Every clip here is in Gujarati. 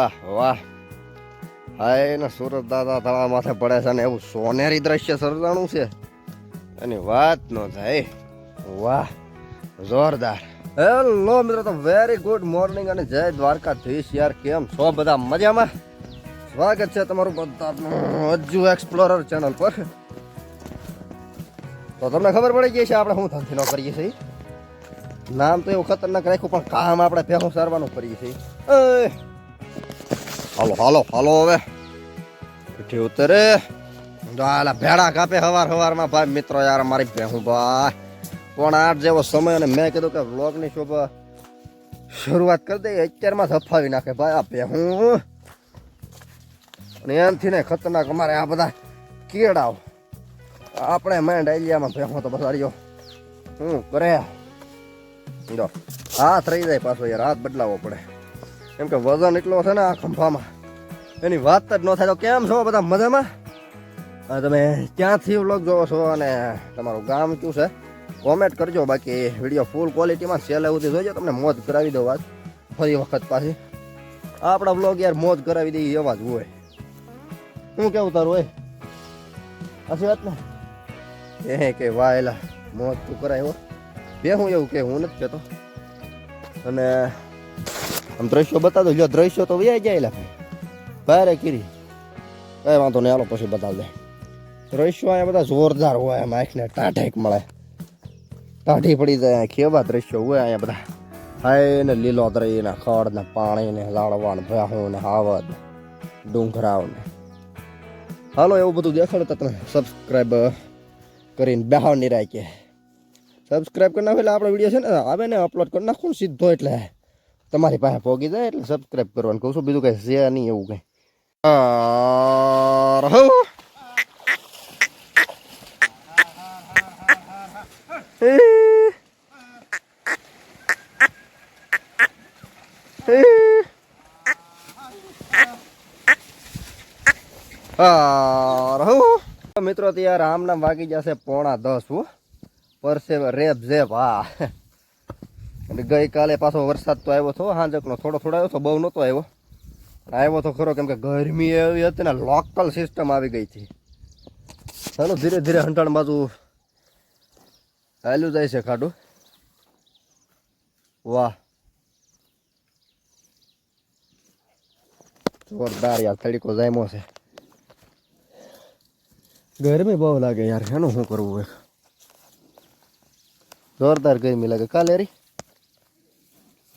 વાહ વાહ. હા ને સુરત દાદા તમારા માથે પડે છે ને એવું સોનેરી દ્રશ્ય સર્જાણું છે. એની વાત ન થાય. વાહ, જોરદાર. હેલો મિત્રો, તો વેરી ગુડ મોર્નિંગ અને જય દ્વારકાધીશ યાર. કેમ છો બધા? મજામાં? સ્વાગત છે તમારું બધાનું હજુ એક્સપ્લોરર ચેનલ પર. તો તમને ખબર પડી ગઈ છે આપણે શું ધંધીનો કરીએ છીએ? નામ તો એવું ખતરનાક રાખ્યું, પણ કામ આપણે ભેગું સારવાનું કરીએ છીએ. હાલો હાલો હાલો હવે. પીઠી ઉતરે. આલા ભેડા કાપે હવાર હવારમાં. ભાઈ, મિત્રો યાર, મારી ભેહું ભાઈ. પણ આઠ જેવો સમય અને મેં કીધું કે વ્લોગની શોભા શરૂઆત કરી દઈએ. અત્યારમાં ધફાવી નાખે ભાઈ આ ભેહું. અને એનથી ને ખતરનાક અમારે આ બધા કેળાઓ. આપણે મેં ડાયલિયામાં ભેહું તો બસાડ્યો હું કરે? જો હાથ રહી જાય પાછો યાર, હાથ બદલાવો પડે. કેમ કે વજન એટલો છે ને આ ખંભામાં. એની વાત જ ન થાય તો કેમ છો બધા મજામાં? હા તમે ક્યાંથી વ્લોગ જોવો છો અને તમારું ગામ શું છે? કોમેન્ટ કરજો, બાકી વીડિયો ફૂલ ક્વોલિટીમાં છેલ્લે સુધી જોજો, તમને મોજ કરાવી દો વાત ફરી વખત પાછી. આપણા વ્લોગ યાર મોજ કરાવી દઈએ એવા જ હોય. શું કેવું તારું હોય હસી વાત ને? એ કે વાયલા મોજ તું કરાયો બે હું એવું કે, હું નથી કહેતો અને આમ દ્રશ્યો બતાવજો. જો દ્રશ્યો તો વ્યાય જાય લા ભારે કીરી. કઈ વાંધો નહીં, હાલો પછી બતાવ દે. દ્રશ્યો અહીંયા બધા જોરદાર હોય એમ આંખને ટાઢેક મળે. ટાઢી પડી જાય કેવા દ્રશ્યો હોય અહીંયા બધા. હાય ને લીલોતરી ને ખડ ને પાણી ને લાડવા ને ભાહું ને હાવદ ડુંગરાવ ને હાલો, એવું બધું દેખાડો તો તમે. સબસ્ક્રાઈબ કરીને બેહાવ નહીં રાખીએ સબસ્ક્રાઈબ કરી નાખો એટલે આપણો વીડિયો છે ને, આવે ને અપલોડ કરી નાખો ને સીધો એટલે. તમારી પાસે પોગી જાય એટલે સબસ્ક્રાઈબ કરવાનું કહું છું બીજું કઈ છે નહીં એવું કઈ આ રહો. એ. એ. આ રહો. મિત્રો ત્યાં રામના વાગી જશે પોણા દસ, હો પરસે રેપ ઝેપ, હા અને ગઈકાલે પાછો વરસાદ તો આવ્યો હતો, હાંજકનો થોડો થોડો આવ્યો હતો, બહુ નહોતો આવ્યો. આવ્યો તો ખરો કેમ કે ગરમી એવી હતી ને, લોકલ સિસ્ટમ આવી ગઈ હતી. ચાલો ધીરે ધીરે હંટાણ બાજુ હાલ્યું જાય છે ખાડું. વાહ. જોરદાર યાર, તડીકો જામ્યો છે. ગરમી બહુ લાગે યાર, એનું શું કરવું જોરદાર ગરમી લાગે. કાલે લેરી?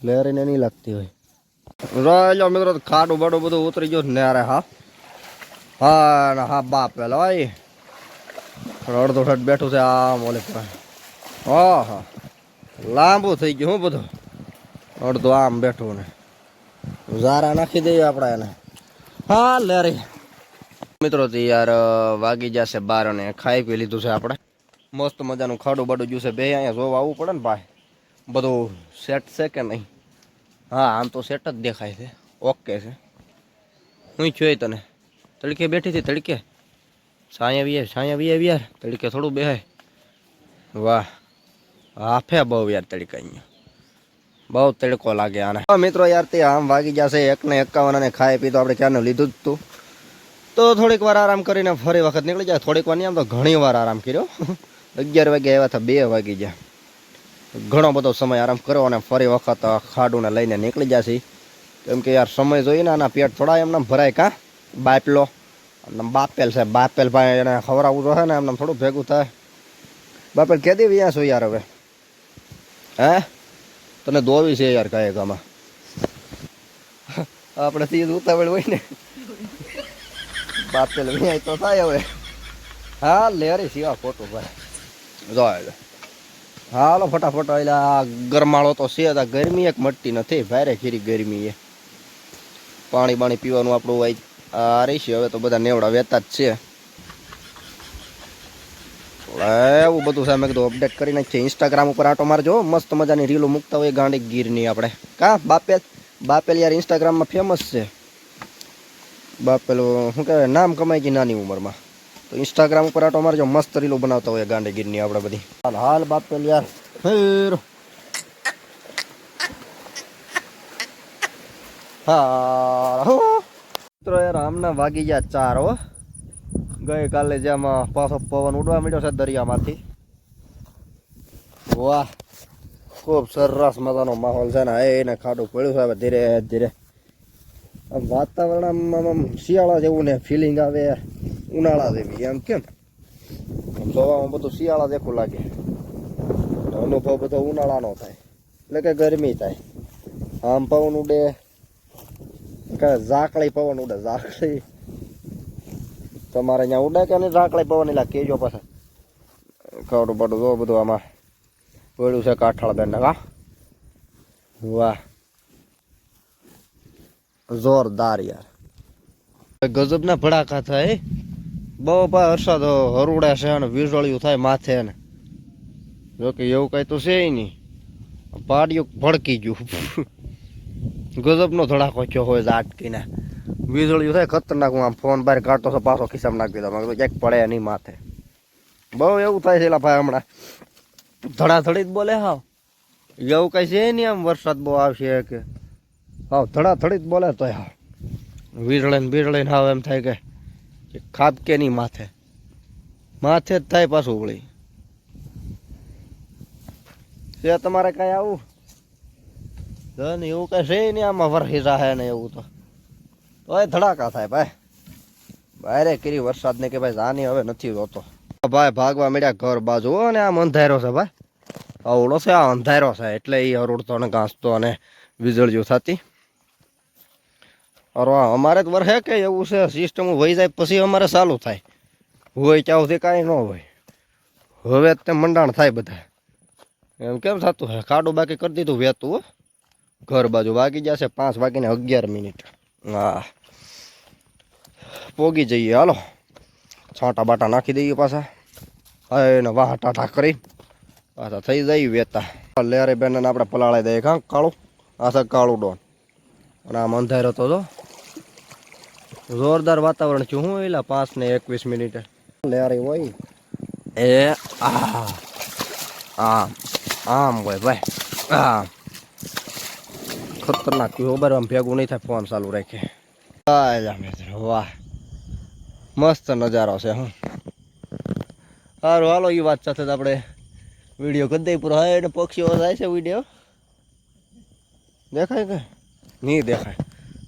લેરીને નહીં લાગતી હોય. રાજો મિત્રો, ખાડું બાડું બધું ઉતરી ગયું ને અરે હા. હા હા બાપ પેલા ભાઈ અડધો ઠટ બેઠું છે આમ મોલે હા હા. લાંબુ થઈ ગયું હું બધું. અડધો આમ બેઠું ને. ઝારા નાખી દઈએ આપણે એને. હા લેરી મિત્રો તો યાર વાગી જશે બાર અને ખાઈ પી લીધું છે આપણે. મસ્ત મજાનું ખાડું બાડું જ્યુસે બે અહીંયા જોવા આવવું પડે ને ભાઈ. બધું સેટ છે કે નહીં? હા, આમ તો સેટ જ દેખાય છે. ઓકે છે. હું જોઈએ તને. તડકે બેઠી હતી, તડકે. સાયા વિયાર સાયા વી આવી યાર. તડકે થોડું બેહાય. વાહ. હાફે બહુ યાર તડકા અહીંયા. બહુ તડકો લાગે આને. મિત્રો યાર, તે આમ વાગી જશે એકને એકાવન અને ખાઈ પીતો આપણે ક્યારનું લીધું જ તું. તો થોડીક વાર આરામ કરીને ફરી વખત નીકળી જાય. થોડીક વાર નહીં, આમ તો ઘણી વાર આરામ કર્યો. અગિયાર વાગે આવ્યા હતા, બે વાગી ગયા. ઘણો બધો સમય આરામ કર્યો અને ફરી વખત ખાડુને લઈને નીકળી જશે. કેમ કે યાર સમય જોઈએ ને આના પેટ થોડા એમને ભરાય કાં? બાપલો. અને બાપેલ છે. બાપેલ ભાઈ એને ખવડાવવું જોઈએ ને એમને થોડું ભેગું થાય. બાપેલ કે દેવી અહીંયા છું યાર હવે? હે? તને દોવી છે યાર કાંઈ ગામાં આપણે તીજ ઉતાવળ હોય ને. બાપેલ અહીંયા તો થાય હવે. હા લેરી સિવા ખોટું ભાઈ. જો હાલો ફટાફટ એટલે આ ગરમાળો તો છે, આ ગરમી એક મટતી નથી. ભારે ઘેરી ગરમી એ પાણી બાણી પીવાનું આપણું આ રહીશું. હવે તો બધા નેવડા વેતા જ છે. એવું બધું સામે કીધું અપડેટ કરી નાખીએ. ઇન્સ્ટાગ્રામ ઉપર આટો મારજો મસ્ત મજાની રીલો મૂકતા હોય ગાંડી ગીરની આપણે. કા? બાપેલ બાપેલ યાર ઇન્સ્ટાગ્રામમાં ફેમસ છે. બાપેલ, શું કહેવાય, નામ કમાઈ ગઈ નાની ઉંમરમાં. તો ઇન્સ્ટાગ્રામ ઉપર આટો મારજો, મસ્ત રીલો બનાવતા હોય ગાંડી ગીરની આપણે બધી. હાલ હાલ, બાપેલ યાર, ફેર. હા. મિત્રો, યાર, આમના વાગી ગયા ચાર, હો. ગઈકાલે જેમાં પાછો પવન ઉડવા મળ્યો છે દરિયામાંથી. વાહ, ખૂબ સરસ મજાનો માહોલ છે ને એને ખાડું પડ્યું છે ધીરે ધીરે. આમ વાતાવરણ આમ આમ આમ શિયાળા જેવું ને ફિલિંગ આવે ઉનાળા જેવી એમ કેમ જોવામાં બધું શિયાળા જેવું લાગે અનુભવ બધો ઉનાળાનો થાય એટલે કે ગરમી થાય આમ પવન ઉડે કે ઝાકળી પવન ઉડે ઝાકળી તમારે અહીંયા ઉડે કે નહીં ઝાકળી પવન એટલે કેજો પાછા ખાવડું પાડું જો બધું આમાં પડ્યું છે કાઠાળ બેન કા વાહ જોરદાર યાર ગજબના ભડાકા થાય બહુ પા વરસાદ હરુડે છે અને વીજળિયું થાય માથે ને. જોકે એવું કઈ તો છે નહીં. પાડ્યું ભડકી ગયું. ગજબનો ધડાકો થયો હોય ઝાટકીને. વીજળિયું થાય ખતરનાક, હું આમ ફોન બહાર કાઢતો તો પાછો ખિસ્સામાં નાખી દીધો. મારે ક્યાંક પડે નહીં માથે. બહુ એવું થાય છે ભાઈ હમણાં. ધડાધડી જ બોલે હાવ. એવું કઈ છે નહીં આમ વરસાદ બહુ આવશે કે. હાવ ધડાધડી જ બોલે તોય હાવ. વીજળે ને બીજળે હાવ એમ થાય કે. કે નહીં માથે. માથે જ થાય પાછું વળી. છે તમારે કાંઈ આવું? ધન એવું કઈ છે નહીં આમાં વરસી જાહે ને એવું તો. ભાઈ ધડાકા થાય ભાઈ. બારે કરી વરસાદ ને કે ભાઈ જાની હવે નથી હોતો. ભાઈ ભાગવા મળ્યા ઘર બાજુ હો ને આમ અંધારો છે ભાઈ. અવળો છે, આ અંધારો છે, એટલે એ હરોડતો ને ઘાસતો અને વીજળીઓ થતી. અરે અમારે તો વરસે કે એવું છે. સિસ્ટમ વહી જાય પછી અમારે ચાલુ થાય. હોય ત્યાં કાંઈ ન હોય. હવે જ તે મંડાણ થાય બધા. એમ કેમ થતું હે ખાડું બાકી કરી દીધું વેતું, હો. ઘર બાજુ વાગી જશે પાંચ વાગીને અગિયાર મિનિટ. હા પોગી જઈએ. હાલો. છાંટા બાટા નાખી દઈએ પાછા. હા, એને વાહ ટાટા કરી. પાછા થઈ જાય વેતા. લેરે બેન આપણે પલાળી દઈએ. કાં કાળું? આશા કાળું ડોન. અને આમ અંધારો તો જો. જોરદાર વાતાવરણ છું. હું એલા પાંચ ને એકવીસ મિનિટે. લેરી હોય. એ આમ આમ હોય ભાઈ આમ ખતરનાક ખબર આમ ભેગું નહીં થાય ફોન ચાલુ રાખે. મિત્રો વાહ. મસ્ત નજારો છે હું. સારું હાલો એ વાત સાથે આપણે વીડિયો કરી પૂરો હા એટલે પક્ષીઓ થાય છે વીડિયો? દેખાય કે? નહીં દેખાય.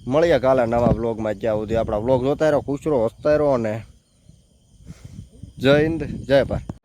મળીએ કાલે નવા બ્લોગમાં જ્યાં સુધી આપણા બ્લોગ જોતા રહ્યો ખુશ રહો, હસતા રહો અને જય હિન્દ, જય ભારત.